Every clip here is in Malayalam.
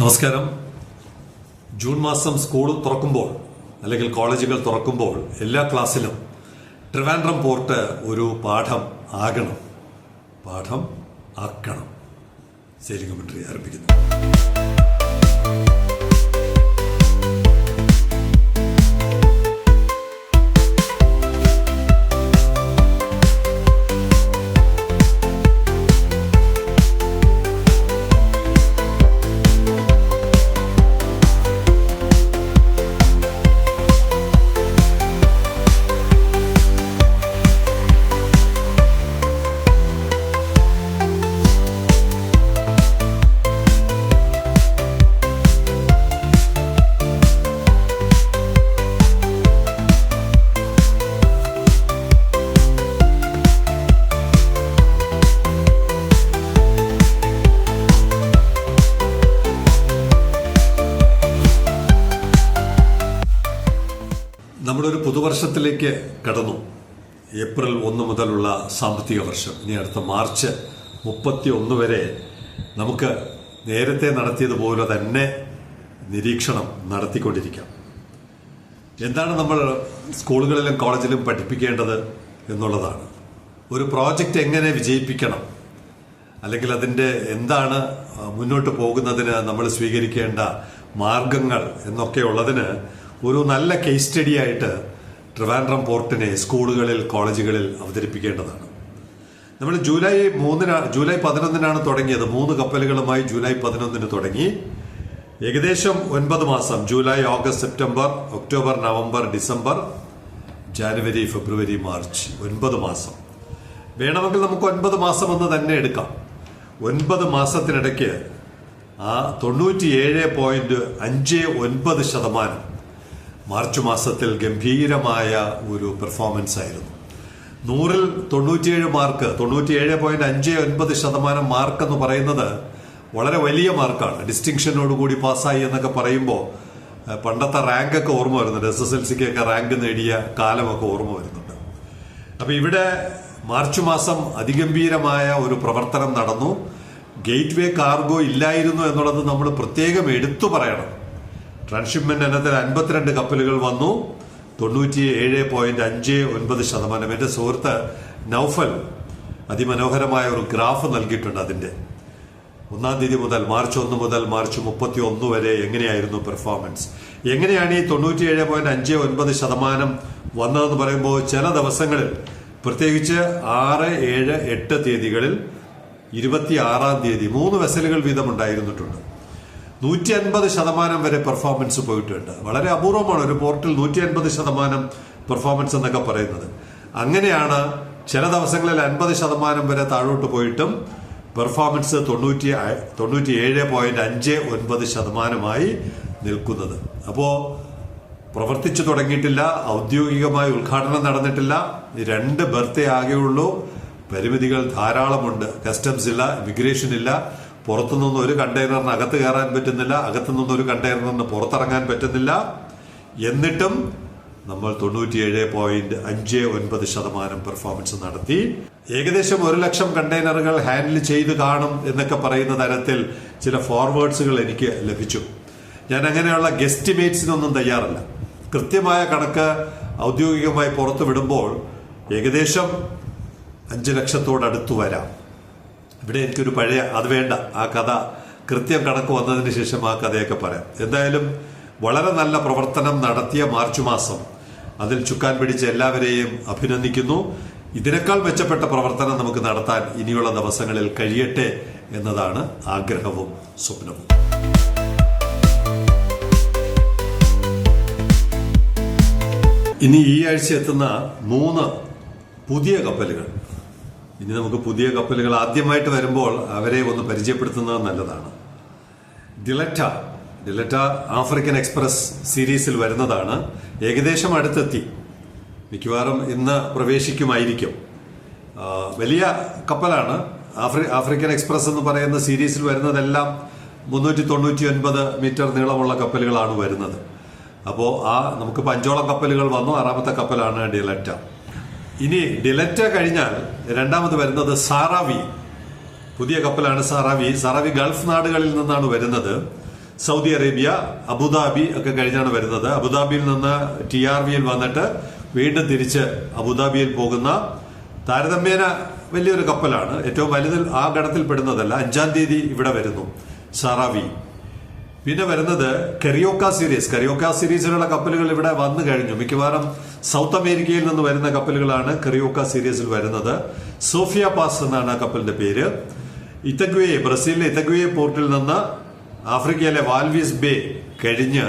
നമസ്കാരം. ജൂൺ മാസം സ്കൂൾ തുറക്കുമ്പോൾ അല്ലെങ്കിൽ കോളേജുകൾ തുറക്കുമ്പോൾ എല്ലാ ക്ലാസ്സിലും ട്രിവാൻഡ്രം പോർട്ട് ഒരു പാഠം ആകണം. പാഠം ആക്കണം. സെയിലിംഗ് കമൻട്രി ആരംഭിക്കുന്നു. നമ്മളൊരു പുതുവർഷത്തിലേക്ക് കടന്നു. ഏപ്രിൽ ഒന്ന് മുതലുള്ള സാമ്പത്തിക വർഷം. ഇനി അടുത്ത മാർച്ച് മുപ്പത്തി ഒന്ന് വരെ നമുക്ക് നേരത്തെ നടത്തിയതുപോലെ തന്നെ നിരീക്ഷണം നടത്തിക്കൊണ്ടിരിക്കാം. എന്താണ് നമ്മൾ സ്കൂളുകളിലും കോളേജിലും പഠിപ്പിക്കേണ്ടത് എന്നുള്ളതാണ്. ഒരു പ്രോജക്റ്റ് എങ്ങനെ വിജയിപ്പിക്കണം? അല്ലെങ്കിൽ അതിന്റെ എന്താണ് മുന്നോട്ട് പോകുന്നതിന് നമ്മൾ സ്വീകരിക്കേണ്ട മാർഗങ്ങൾ എന്നൊക്കെ ഉള്ളതിന് ഒരു നല്ല കേസ് സ്റ്റഡി ആയിട്ട് ട്രിവാൻഡ്രം പോർട്ടിനെ സ്കൂളുകളിൽ കോളേജുകളിൽ അവതരിപ്പിക്കേണ്ടതാണ്. നമ്മൾ ജൂലൈ മൂന്നിന് ജൂലൈ പതിനൊന്നിനാണ് തുടങ്ങിയത്. മൂന്ന് കപ്പലുകളുമായി ജൂലൈ പതിനൊന്നിന് തുടങ്ങി. ഏകദേശം ഒൻപത് മാസം July August September October November December January ഫെബ്രുവരി മാർച്ച് ഒൻപത് മാസം. വേണമെങ്കിൽ നമുക്ക് ഒൻപത് മാസം എന്ന് തന്നെ എടുക്കാം. ഒൻപത് മാസത്തിനിടയ്ക്ക് ആ തൊണ്ണൂറ്റിയേഴ് പോയിന്റ് അഞ്ച് ഒൻപത് ശതമാനം മാർച്ച് മാസത്തിൽ ഗംഭീരമായ ഒരു പെർഫോമൻസ് ആയിരുന്നു. നൂറിൽ തൊണ്ണൂറ്റിയേഴ് മാർക്ക് തൊണ്ണൂറ്റിയേഴ് പോയിന്റ് അഞ്ച് ഒൻപത് ശതമാനം മാർക്ക് എന്ന് പറയുന്നത് വളരെ വലിയ മാർക്കാണ്. ഡിസ്റ്റിങ്ഷനോടുകൂടി പാസ്സായി എന്നൊക്കെ പറയുമ്പോൾ പണ്ടത്തെ റാങ്കൊക്കെ ഓർമ്മ വരുന്നുണ്ട്. എസ് എസ് എൽ സിക്കൊക്കെ റാങ്ക് നേടിയ കാലമൊക്കെ ഓർമ്മ വരുന്നുണ്ട്. അപ്പോൾ ഇവിടെ മാർച്ച് മാസം അതിഗംഭീരമായ ഒരു പ്രവർത്തനം നടന്നു. ഗേറ്റ് വേ കാർഗോ ഇല്ലായിരുന്നു എന്നുള്ളത് നമ്മൾ പ്രത്യേകം എടുത്തു പറയണം. ട്രാൻസ്ഷിപ്മെന്റ് ഇനത്തിൽ അൻപത്തിരണ്ട് കപ്പലുകൾ വന്നു. തൊണ്ണൂറ്റി ഏഴ് പോയിന്റ് അഞ്ച് ഒൻപത് ശതമാനം. എന്റെ സുഹൃത്ത് നൌഫൽ അതിമനോഹരമായ ഒരു ഗ്രാഫ് നൽകിയിട്ടുണ്ട് അതിന്റെ. ഒന്നാം തീയതി മുതൽ മാർച്ച് ഒന്ന് മുതൽ മാർച്ച് മുപ്പത്തി ഒന്ന് വരെ എങ്ങനെയായിരുന്നു പെർഫോമൻസ്? എങ്ങനെയാണ് ഈ തൊണ്ണൂറ്റിയേഴ് പോയിന്റ് അഞ്ച് ഒൻപത് ശതമാനം വന്നതെന്ന് പറയുമ്പോൾ ചില ദിവസങ്ങളിൽ പ്രത്യേകിച്ച് ആറ് ഏഴ് എട്ട് തീയതികളിൽ ഇരുപത്തി ആറാം തീയതി മൂന്ന് വെസലുകൾ വീതം ഉണ്ടായിരുന്നിട്ടുണ്ട് നൂറ്റി അൻപത് ശതമാനം വരെ പെർഫോമൻസ് പോയിട്ടുണ്ട്. വളരെ അപൂർവമാണ് ഒരു പോർട്ടിൽ നൂറ്റി അൻപത് ശതമാനം പെർഫോമൻസ് എന്നൊക്കെ പറയുന്നത്. അങ്ങനെയാണ് ചില ദിവസങ്ങളിൽ അൻപത് ശതമാനം വരെ താഴോട്ട് പോയിട്ടും പെർഫോമൻസ് തൊണ്ണൂറ്റി തൊണ്ണൂറ്റി ഏഴ് പോയിന്റ് അഞ്ച് ഒൻപത് ശതമാനമായി നിൽക്കുന്നത്. അപ്പോൾ പ്രവർത്തിച്ചു തുടങ്ങിയിട്ടില്ല ഔദ്യോഗികമായി ഉദ്ഘാടനം നടന്നിട്ടില്ല. രണ്ട് ബർത്തേ ആകെയുള്ളൂ. പരിമിതികൾ ധാരാളമുണ്ട്. കസ്റ്റംസ് ഇല്ല ഇമിഗ്രേഷൻ ഇല്ല. പുറത്തുനിന്ന് ഒരു കണ്ടെയ്നറിന് അകത്ത് കയറാൻ പറ്റുന്നില്ല അകത്തുനിന്ന് ഒരു കണ്ടെയ്നറിന് പുറത്തിറങ്ങാൻ പറ്റുന്നില്ല. എന്നിട്ടും നമ്മൾ തൊണ്ണൂറ്റിയേഴ് പോയിന്റ് അഞ്ച് ഒൻപത് ശതമാനം പെർഫോമൻസ് നടത്തി. ഏകദേശം ഒരു ലക്ഷം കണ്ടെയ്നറുകൾ ഹാൻഡിൽ ചെയ്ത് കാണും എന്നൊക്കെ പറയുന്ന തരത്തിൽ ചില ഫോർവേഡ്സുകൾ എനിക്ക് ലഭിച്ചു. ഞാൻ അങ്ങനെയുള്ള ഗെസ്റ്റിമേറ്റ്സിനൊന്നും തയ്യാറല്ല. കൃത്യമായ കണക്ക് ഔദ്യോഗികമായി പുറത്തു വിടുമ്പോൾ ഏകദേശം അഞ്ച് ലക്ഷത്തോടടുത്ത് വരാം. ഇവിടെ എനിക്കൊരു പഴയ അത് വേണ്ട ആ കഥ കൃത്യം കണക്ക് വന്നതിന് ശേഷം ആ കഥയൊക്കെ പറയാം. എന്തായാലും വളരെ നല്ല പ്രവർത്തനം നടത്തിയ മാർച്ച് മാസം അതിൽ ചുക്കാൻ പിടിച്ച എല്ലാവരെയും അഭിനന്ദിക്കുന്നു. ഇതിനേക്കാൾ മെച്ചപ്പെട്ട പ്രവർത്തനം നമുക്ക് നടത്താൻ ഇനിയുള്ള ദിവസങ്ങളിൽ കഴിയട്ടെ എന്നതാണ് ആഗ്രഹവും സ്വപ്നവും. ഇനി ഈ ആഴ്ച എത്തുന്ന മൂന്ന് പുതിയ കപ്പലുകൾ. ഇനി നമുക്ക് പുതിയ കപ്പലുകൾ ആദ്യമായിട്ട് വരുമ്പോൾ അവരെ ഒന്ന് പരിചയപ്പെടുത്തുന്നത് നല്ലതാണ്. ഡിലറ്റ ഡിലറ്റ ആഫ്രിക്കൻ എക്സ്പ്രസ് സീരീസിൽ വരുന്നതാണ്. ഏകദേശം അടുത്തെത്തി. മിക്കവാറും ഇന്ന് പ്രവേശിക്കുമായിരിക്കും. വലിയ കപ്പലാണ്. ആഫ്രി ആഫ്രിക്കൻ എക്സ്പ്രസ് എന്ന് പറയുന്ന സീരീസിൽ വരുന്നതെല്ലാം മുന്നൂറ്റി തൊണ്ണൂറ്റി ഒൻപത് മീറ്റർ നീളമുള്ള കപ്പലുകളാണ് വരുന്നത്. അപ്പോൾ ആ നമുക്ക് പഞ്ചോളം കപ്പലുകൾ വന്നു. ആറാമത്തെ കപ്പലാണ് ഡിലറ്റ. ഇനി ഡിലറ്റ കഴിഞ്ഞാൽ രണ്ടാമത് വരുന്നത് സാറാവി. പുതിയ കപ്പലാണ് സാറാവി. സാറാവി ഗൾഫ് നാടുകളിൽ നിന്നാണ് വരുന്നത്. സൗദി അറേബ്യ അബുദാബി ഒക്കെ കഴിഞ്ഞാണ് വരുന്നത്. അബുദാബിയിൽ നിന്ന് ടി ആർ വിയിൽ വന്നിട്ട് വീണ്ടും തിരിച്ച് അബുദാബിയിൽ പോകുന്ന താരതമ്യേന വലിയൊരു കപ്പലാണ്. ഏറ്റവും വലുതിൽ ആ ഗണത്തിൽ പെടുന്നതല്ല അഞ്ചാം തീയതി ഇവിടെ വരുന്നു സാറാവി. പിന്നെ വരുന്നത് കെറിയോക്ക സീരീസ് കെറിയോക്ക സീരീസിലുള്ള കപ്പലുകൾ ഇവിടെ വന്നു കഴിഞ്ഞു. മിക്കവാറും സൗത്ത് അമേരിക്കയിൽ നിന്ന് വരുന്ന കപ്പലുകളാണ് കെറിയോക്ക സീരീസിൽ വരുന്നത്. സോഫിയ പാസ് എന്നാണ് കപ്പലിന്റെ പേര്. ഇത്തഗ്വയെ ബ്രസീലിലെ ഇത്തഗ്വയെ പോർട്ടിൽ നിന്ന് ആഫ്രിക്കയിലെ വാൽവിസ് ബേ കഴിഞ്ഞ്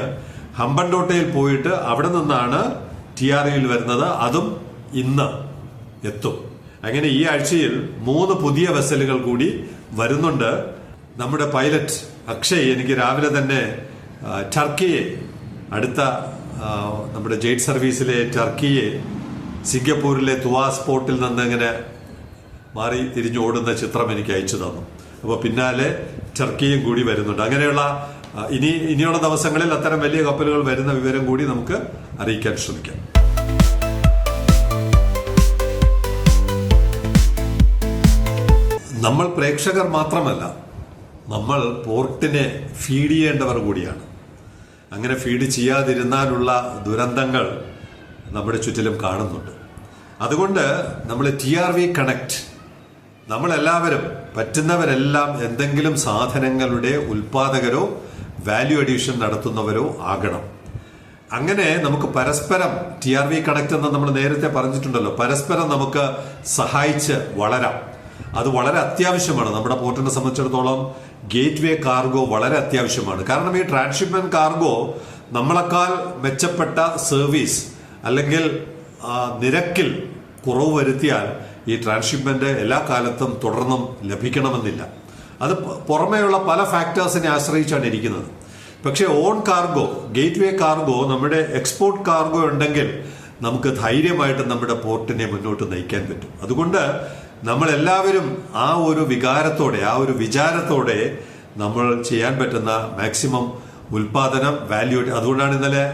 ഹമ്പൻഡോട്ടയിൽ പോയിട്ട് അവിടെ നിന്നാണ് ടി ആർ യിൽ വരുന്നത്. അതും ഇന്ന് എത്തും. അങ്ങനെ ഈ ആഴ്ചയിൽ മൂന്ന് പുതിയ വെസലുകൾ കൂടി വരുന്നുണ്ട്. നമ്മുടെ പൈലറ്റ് അക്ഷയ് എനിക്ക് രാവിലെ തന്നെ ടർക്കിയെ അടുത്ത നമ്മുടെ ജെയ്റ്റ് സർവീസിലെ ടർക്കിയെ സിംഗപ്പൂരിലെ തുവാസ് പോർട്ടിൽ നിന്ന് ഇങ്ങനെ മാറി തിരിഞ്ഞോടുന്ന ചിത്രം എനിക്ക് അയച്ചു തന്നു. അപ്പോൾ പിന്നാലെ ടർക്കിയും കൂടി വരുന്നുണ്ട്. അങ്ങനെയുള്ള ഇനി ഇനിയുള്ള ദിവസങ്ങളിൽ അത്തരം വലിയ കപ്പലുകൾ വരുന്ന വിവരം കൂടി നമുക്ക് അറിയിക്കാൻ ശ്രമിക്കാം. നമ്മൾ പ്രേക്ഷകർ മാത്രമല്ല നമ്മൾ പോർട്ടിനെ ഫീഡ് ചെയ്യേണ്ടവർ കൂടിയാണ്. അങ്ങനെ ഫീഡ് ചെയ്യാതിരുന്നാലുള്ള ദുരന്തങ്ങൾ നമ്മുടെ ചുറ്റിലും കാണുന്നുണ്ട്. അതുകൊണ്ട് നമ്മൾ ടി ആർ വി കണക്ട് നമ്മളെല്ലാവരും പറ്റുന്നവരെല്ലാം എന്തെങ്കിലും സാധനങ്ങളുടെ ഉൽപാദകരോ വാല്യൂ അഡീഷൻ നടത്തുന്നവരോ ആകണം. അങ്ങനെ നമുക്ക് പരസ്പരം ടി ആർ വി കണക്ട് എന്ന് നമ്മൾ നേരത്തെ പറഞ്ഞിട്ടുണ്ടല്ലോ. പരസ്പരം നമുക്ക് സഹായിച്ച് വളരാം. അത് വളരെ അത്യാവശ്യമാണ്. നമ്മുടെ പോർട്ടിനെ സംബന്ധിച്ചിടത്തോളം ഗേറ്റ് വേ കാർഗോ വളരെ അത്യാവശ്യമാണ്. കാരണം ഈ ട്രാൻസ്ഷിപ്മെന്റ് കാർഗോ നമ്മളെക്കാൾ മെച്ചപ്പെട്ട സർവീസ് അല്ലെങ്കിൽ നിരക്കിൽ കുറവ് വരുത്തിയാൽ ഈ ട്രാൻസ്ഷിപ്മെന്റ് എല്ലാ കാലത്തും തുടർന്നും ലഭിക്കണമെന്നില്ല. അത് പുറമെയുള്ള പല ഫാക്ടേഴ്സിനെ ആശ്രയിച്ചാണ് ഇരിക്കുന്നത്. പക്ഷേ on cargo gateway cargo നമ്മുടെ എക്സ്പോർട്ട് കാർഗോ ഉണ്ടെങ്കിൽ നമുക്ക് ധൈര്യമായിട്ട് നമ്മുടെ പോർട്ടിനെ മുന്നോട്ട് നയിക്കാൻ പറ്റും. അതുകൊണ്ട് നമ്മൾ എല്ലാവരും ആ ഒരു വികാരത്തോടെ ആ ഒരു വിചാരത്തോടെ നമ്മൾ ചെയ്യാൻ പറ്റുന്ന മാക്സിമം ഉൽപാദനം വാല്യൂ അതുകൊണ്ടാണ് ഇന്നലെ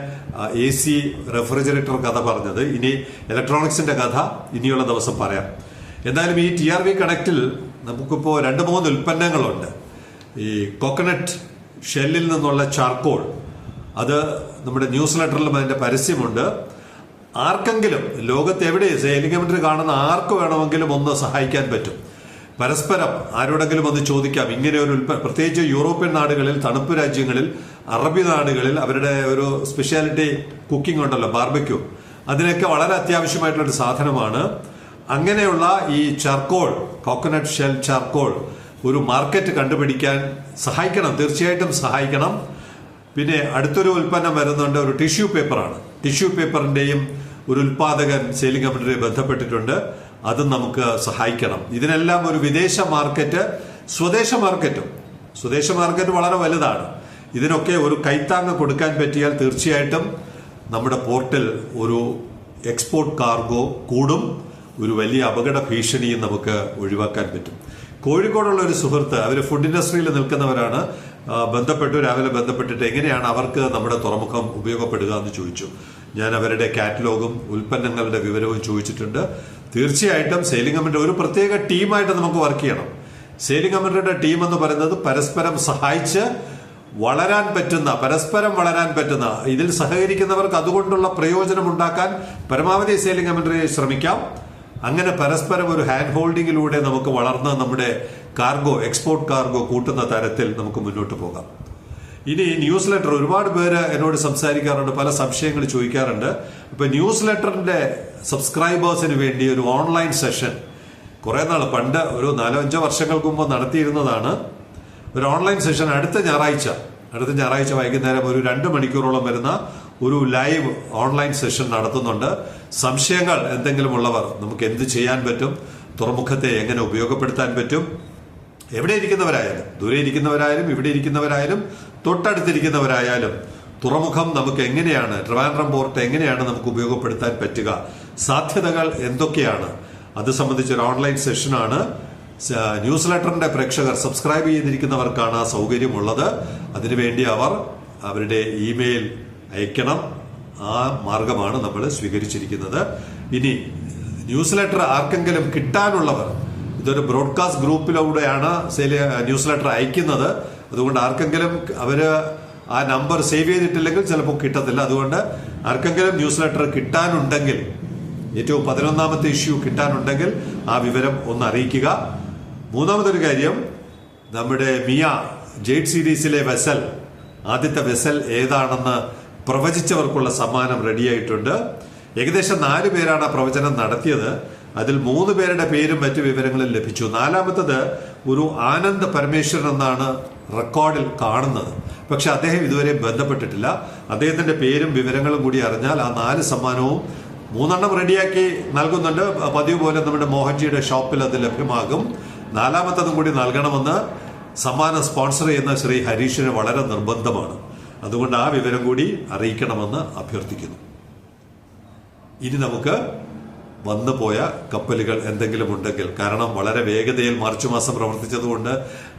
എ സി റെഫ്രിജറേറ്റർ കഥ പറഞ്ഞത്. ഇനി ഇലക്ട്രോണിക്സിന്റെ കഥ ഇനിയുള്ള ദിവസം പറയാം. എന്തായാലും ഈ ടി ആർ വി കണക്റ്റിൽ നമുക്കിപ്പോൾ രണ്ട് മൂന്ന് ഉൽപ്പന്നങ്ങളുണ്ട്. ഈ കോക്കനട്ട് ഷെല്ലിൽ നിന്നുള്ള ചാർക്കോൾ അത് നമ്മുടെ ന്യൂസ് ലെറ്ററിലും അതിന്റെ പരസ്യമുണ്ട്. ആർക്കെങ്കിലും ലോകത്ത് എവിടെ ഹെലികോപ്റ്റർ കാണുന്ന ആർക്ക് വേണമെങ്കിലും ഒന്ന് സഹായിക്കാൻ പറ്റും? പരസ്പരം ആരോടെങ്കിലും ഒന്ന് ചോദിക്കാം. ഇങ്ങനെ ഒരു ഉൽപ്പ പ്രത്യേകിച്ച് യൂറോപ്യൻ നാടുകളിൽ തണുപ്പ് രാജ്യങ്ങളിൽ അറബി നാടുകളിൽ അവരുടെ ഒരു സ്പെഷ്യാലിറ്റി കുക്കിംഗ് ഉണ്ടല്ലോ ബാർബക്യൂ അതിനൊക്കെ വളരെ അത്യാവശ്യമായിട്ടുള്ള ഒരു സാധനമാണ്. അങ്ങനെയുള്ള ഈ ചർക്കോൾ കോക്കനട്ട് ഷെൽ ചർക്കോൾ ഒരു മാർക്കറ്റ് കണ്ടുപിടിക്കാൻ സഹായിക്കണം. തീർച്ചയായിട്ടും സഹായിക്കണം. പിന്നെ അടുത്തൊരു ഉൽപ്പന്നം വരുന്നുണ്ട് ഒരു ടിഷ്യൂ പേപ്പറാണ് ടിഷ്യൂ പേപ്പറിന്റെയും ഒരു ഉൽപാദകൻ സെയിലിംഗ് കമ്പനിയെ ബന്ധപ്പെട്ടിട്ടുണ്ട്. അതും നമുക്ക് സഹായിക്കണം. ഇതിനെല്ലാം ഒരു വിദേശ മാർക്കറ്റ് സ്വദേശ മാർക്കറ്റും സ്വദേശ മാർക്കറ്റ് വളരെ വലുതാണ്. ഇതിനൊക്കെ ഒരു കൈത്താങ്ങ് കൊടുക്കാൻ പറ്റിയാൽ തീർച്ചയായിട്ടും നമ്മുടെ പോർട്ടിൽ ഒരു എക്സ്പോർട്ട് കാർഗോ കൂടും. ഒരു വലിയ അപകട ഭീഷണിയും നമുക്ക് ഒഴിവാക്കാൻ പറ്റും. കോഴിക്കോടുള്ള ഒരു സുഹൃത്ത് അവർ ഫുഡ് ഇൻഡസ്ട്രിയിൽ നിൽക്കുന്നവരാണ്. ബന്ധപ്പെട്ടു രാവിലെ ബന്ധപ്പെട്ടിട്ട് എങ്ങനെയാണ് അവർക്ക് നമ്മുടെ തുറമുഖം ഉപയോഗപ്പെടുക എന്ന് ചോദിച്ചു. ഞാൻ അവരുടെ കാറ്റലോഗും ഉൽപ്പന്നങ്ങളുടെ വിവരവും ചോദിച്ചിട്ടുണ്ട്. തീർച്ചയായിട്ടും സെയിലിംഗ് കമ്മിറ്റി ഒരു പ്രത്യേക ടീമായിട്ട് നമുക്ക് വർക്ക് ചെയ്യണം. സെയിലിംഗ് കമ്മിറ്റിയുടെ ടീം എന്ന് പറയുന്നത് പരസ്പരം സഹായിച്ച് വളരാൻ പറ്റുന്ന പരസ്പരം വളരാൻ പറ്റുന്ന ഇതിൽ സഹകരിക്കുന്നവർക്ക് അതുകൊണ്ടുള്ള പ്രയോജനം ഉണ്ടാക്കാൻ പരമാവധി സെയിലിംഗ് കമ്പനി ശ്രമിക്കാം. അങ്ങനെ പരസ്പരം ഒരു ഹാൻഡ് ഹോൾഡിങ്ങിലൂടെ നമുക്ക് വളർന്ന് നമ്മുടെ കാർഗോ എക്സ്പോർട്ട് കാർഗോ കൂട്ടുന്ന തരത്തിൽ നമുക്ക് മുന്നോട്ട് പോകാം. ഇനി ന്യൂസ് ലെറ്റർ ഒരുപാട് പേര് എന്നോട് സംസാരിക്കാറുണ്ട് പല സംശയങ്ങൾ ചോദിക്കാറുണ്ട്. ഇപ്പൊ ന്യൂസ് ലെറ്ററിന്റെ സബ്സ്ക്രൈബേഴ്സിന് വേണ്ടി ഒരു ഓൺലൈൻ സെഷൻ കുറെ നാൾ പണ്ട് ഒരു നാലോ അഞ്ചോ വർഷങ്ങൾക്ക് മുമ്പ് നടത്തിയിരുന്നതാണ്. ഒരു ഓൺലൈൻ സെഷൻ അടുത്ത ഞായറാഴ്ച അടുത്ത ഞായറാഴ്ച വൈകുന്നേരം ഒരു രണ്ട് മണിക്കൂറോളം വരുന്ന ഒരു ലൈവ് ഓൺലൈൻ സെഷൻ നടത്തുന്നുണ്ട്. സംശയങ്ങൾ എന്തെങ്കിലും ഉള്ളവർ നമുക്ക് എന്ത് ചെയ്യാൻ പറ്റും? തുറമുഖത്തെ എങ്ങനെ ഉപയോഗപ്പെടുത്താൻ പറ്റും? എവിടെ ഇരിക്കുന്നവരായാലും ദൂരെ ഇരിക്കുന്നവരായാലും ഇവിടെ ഇരിക്കുന്നവരായാലും തൊട്ടടുത്തിരിക്കുന്നവരായാലും തുറമുഖം നമുക്ക് എങ്ങനെയാണ് ട്രിവാൻഡ്രം പോർട്ട് എങ്ങനെയാണ് നമുക്ക് ഉപയോഗപ്പെടുത്താൻ പറ്റുക സാധ്യതകൾ എന്തൊക്കെയാണ് അത് സംബന്ധിച്ച് ഒരു ഓൺലൈൻ സെഷനാണ്. ന്യൂസ് ലെറ്ററിന്റെ പ്രേക്ഷകർ സബ്സ്ക്രൈബ് ചെയ്തിരിക്കുന്നവർക്കാണ് ആ സൗകര്യമുള്ളത്. അതിനുവേണ്ടി അവർ അവരുടെ ഇമെയിൽ അയക്കണം. ആ മാർഗമാണ് നമ്മൾ സ്വീകരിച്ചിരിക്കുന്നത്. ഇനി ന്യൂസ് ലെറ്റർ ആർക്കെങ്കിലും കിട്ടാനുള്ളവർ ഇതൊരു ബ്രോഡ്കാസ്റ്റ് ഗ്രൂപ്പിലൂടെയാണ് ന്യൂസ് ലെറ്റർ അയക്കുന്നത്. അതുകൊണ്ട് ആർക്കെങ്കിലും അവർ ആ നമ്പർ സേവ് ചെയ്തിട്ടില്ലെങ്കിൽ ചിലപ്പോൾ കിട്ടത്തില്ല. അതുകൊണ്ട് ആർക്കെങ്കിലും ന്യൂസ് ലെറ്റർ കിട്ടാനുണ്ടെങ്കിൽ ഏറ്റവും പതിനൊന്നാമത്തെ ഇഷ്യൂ കിട്ടാനുണ്ടെങ്കിൽ ആ വിവരം ഒന്ന് അറിയിക്കുക. മൂന്നാമതൊരു കാര്യം നമ്മുടെ മിയ ജെയ്റ്റ് സീരീസിലെ വെസൽ ആദ്യത്തെ വെസൽ ഏതാണെന്ന് പ്രവചിച്ചവർക്കുള്ള സമ്മാനം റെഡിയായിട്ടുണ്ട്. ഏകദേശം നാല് പേരാണ് ആ പ്രവചനം നടത്തിയത്. അതിൽ മൂന്ന് പേരുടെ പേരും മറ്റു വിവരങ്ങളും ലഭിച്ചു. നാലാമത്തത് ഒരു ആനന്ദ് പരമേശ്വരൻ എന്നാണ് റെക്കോർഡിൽ കാണുന്നത്. പക്ഷെ അദ്ദേഹം ഇതുവരെ ബന്ധപ്പെട്ടിട്ടില്ല. അദ്ദേഹത്തിന്റെ പേരും വിവരങ്ങളും കൂടി അറിഞ്ഞാൽ ആ നാല് സമ്മാനവും മൂന്നെണ്ണം റെഡിയാക്കി നൽകുന്നുണ്ട്. പതിവ് പോലെ നമ്മുടെ മോഹൻജിയുടെ ഷോപ്പിൽ അത് ലഭ്യമാകും. നാലാമത്തതും കൂടി നൽകണമെന്ന് സമ്മാനം സ്പോൺസർ ചെയ്യുന്ന ശ്രീ ഹരീഷിന് വളരെ നിർബന്ധമാണ്. അതുകൊണ്ട് ആ വിവരം കൂടി അറിയിക്കണമെന്ന് അഭ്യർത്ഥിക്കുന്നു. ഇനി നമുക്ക് വന്നു പോയ കപ്പലുകൾ എന്തെങ്കിലും ഉണ്ടെങ്കിൽ കാരണം വളരെ വേഗതയിൽ മാർച്ച് മാസം പ്രവർത്തിച്ചതുകൊണ്ട്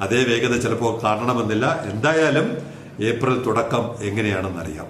അതേ വേഗത ചിലപ്പോൾ കാണണമെന്നില്ല. എന്തായാലും ഏപ്രിൽ തുടക്കം എങ്ങനെയാണെന്നറിയാം.